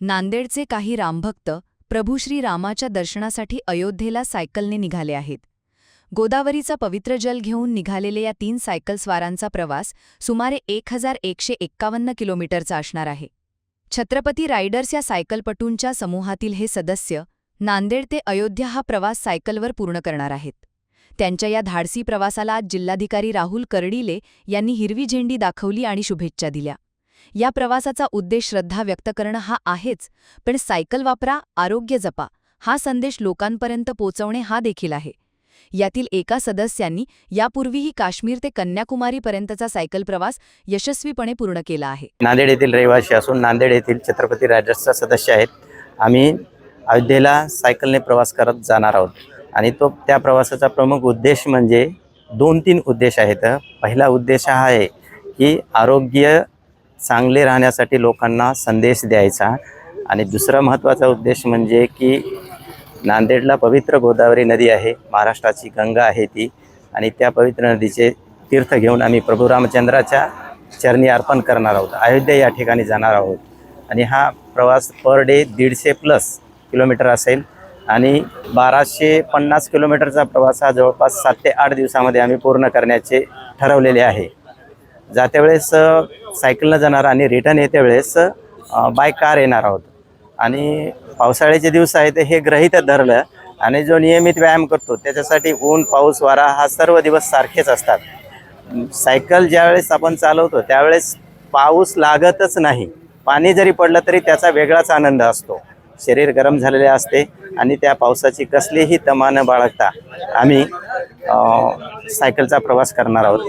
नांदेडचे काही रामभक्त प्रभू श्री रामाच्या दर्शनासाठी अयोध्येला सायकलने निघाले आहेत. गोदावरीचा पवित्र जल घेऊन निघालेले या तीन सायकलस्वारांचा प्रवास सुमारे एक हजार एकशे एक्कावन्न किलोमीटरचा असणार आहे. छत्रपती रायडर्स या सायकलपटूंच्या समूहातील हे सदस्य नांदेड ते अयोध्या हा प्रवास सायकलवर पूर्ण करणार आहेत. त्यांच्या या धाडसी प्रवासाला आज जिल्हाधिकारी राहुल कर्डिले यांनी हिरवी झेंडी दाखवली आणि शुभेच्छा दिल्या. या प्रवासाचा उद्देश श्रद्धा व्यक्त करणं हा आहेच पण सायकल वापरा आरोग्य जपा हा संदेश लोकांपर्यंत पोचवणे हा देखील आहे. यातील एका सदस्यांनी यापूर्वीही काश्मीर ते कन्याकुमारीपर्यंतचा सायकल प्रवास यशस्वीपणे पूर्ण केला आहे. नांदेड येथील रहिवासी असून नांदेड येथील छत्रपती रायडर्सचा सदस्य आहेत. आम्ही अयोध्येला सायकलने प्रवास करत जाणार आहोत आणि तो त्या प्रवासाचा प्रमुख उद्देश म्हणजे दोन तीन उद्देश आहेत. पहिला उद्देश हा आहे की आरोग्य चांगले राहण्यासाठी लोकांना संदेश द्यायचा. आणि दुसरा महत्त्वाचा उद्देश म्हणजे की नांदेडला पवित्र गोदावरी नदी आहे महाराष्ट्राची गंगा आहे ती. आणि त्या पवित्र नदीचे तीर्थ घेऊन आम्ही प्रभू रामचंद्राच्या चरणी अर्पण करणार आहोत. अयोध्या या ठिकाणी जाणार आहोत. आणि हा प्रवास पर डे दीडशे प्लस किलोमीटर असेल. आणि बाराशे पन्नास किलोमीटरचा प्रवास हा जवळपास सात ते आठ दिवसामध्ये आम्ही पूर्ण करण्याचे ठरवलेले आहे. जात्या वेळेस सायकलनं जाणार आणि रिटर्न येत्या वेळेस बाय कार येणार आहोत. आणि पावसाळ्याचे दिवस आहेत हे ग्रहित धरलं आणि जो नियमित व्यायाम करतो त्याच्यासाठी ऊन पाऊस वारा हा सर्व दिवस सारखेच असतात. सायकल ज्यावेळेस आपण चालवतो त्यावेळेस पाऊस लागतच नाही. पाणी जरी पडलं तरी त्याचा वेगळाच आनंद असतो. शरीर गरम झालेले असते आणि त्या पावसाची कसलीही तमा न बाळगता आम्ही सायकलचा प्रवास करणार आहोत.